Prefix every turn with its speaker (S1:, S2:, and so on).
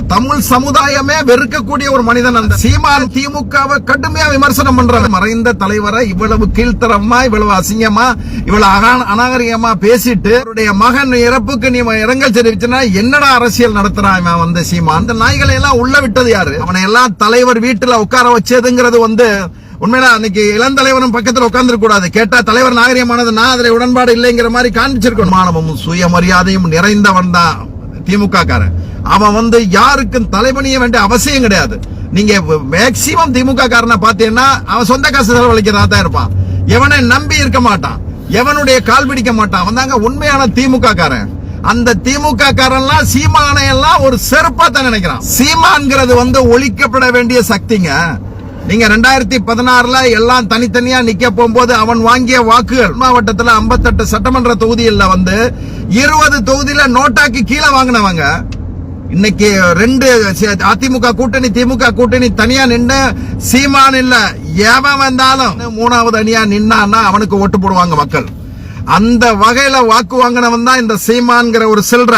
S1: இந்த தமிழ் சமுதாயமே வெறுக்கக்கூடிய ஒரு மனிதன் அந்த சீமான் திமுகவை கடுமையா விமர்சனம் பண்றாங்க மறைந்த தலைவரை இவ்வளவு கீழ்த்தரமா இவ்வளவு அசிங்கமா இவ்வளவு அகா- அநாகரிகமா பேசிட்டு அவருடைய மகன் இறப்புக்கு நீ இரங்கல் தெரிவிச்சுனா என்னடா அரசியல் நடத்துறான் இவன் வந்து சீமான்? அந்த நாய்களை எல்லாம் உள்ள விட்டது யாரு? அவனை எல்லாம் தலைவர் வீட்டுல உட்கார வச்சதுங்கிறது வந்து உண்மையில அன்னைக்கு இளந்தலைவரும் பக்கத்துல உட்கார்ந்து கூடாது. கேட்டா தலைவர் நாகரிகமானது நான் அதுல உடன்பாடு இல்லைங்கிற மாதிரி காண்பிச்சிருக்கணும். மானமும் சுயமரியாதையும் நிறைந்தவன் தான் திமுக காரன் அவன் வந்து யாருக்கும் தலைமணிய வேண்டிய அவசியம் கிடையாது. நீங்க மேக்சிமம் திமுக காரனை பாத்தீங்கன்னா அவன் சொந்த காசு செலவழிக்கிறதா தான் இருப்பான். எவனை நம்பி இருக்க மாட்டான். எவனுடைய கால் பிடிக்க மாட்டான். வந்தாங்க உண்மையான திமுக காரன். அந்த திமுக காரன்லாம் சீமானை எல்லாம் ஒரு செருப்பா தான் நினைக்கிறான். சீமான்ங்கிறது வந்து ஒழிக்கப்பட வேண்டிய சக்திங்க. நீங்க ரெண்டாயிரத்தி பதினாறுல எல்லாம் தனித்தனியா நிக்க போகும்போது அவன் வாங்கிய வாக்குகள் மாவட்டத்துல 58 சட்டமன்ற தொகுதியில வந்து இருபது தொகுதியில நோட்டாக்கு கீழே வாங்கினவங்க. இன்னைக்கு ரெண்டு அதிமுக கூட்டணி திமுக கூட்டணி தனியா நின்று சீமான் இல்ல எவன் வந்தாலும் மூணாவது அணியா நின்னான்னா அவனுக்கு ஓட்டு போடுவாங்க மக்கள். அந்த வகையில வாக்கு வாங்கினவன் தான் இந்த சீமான்ங்கிற ஒரு சில்ற.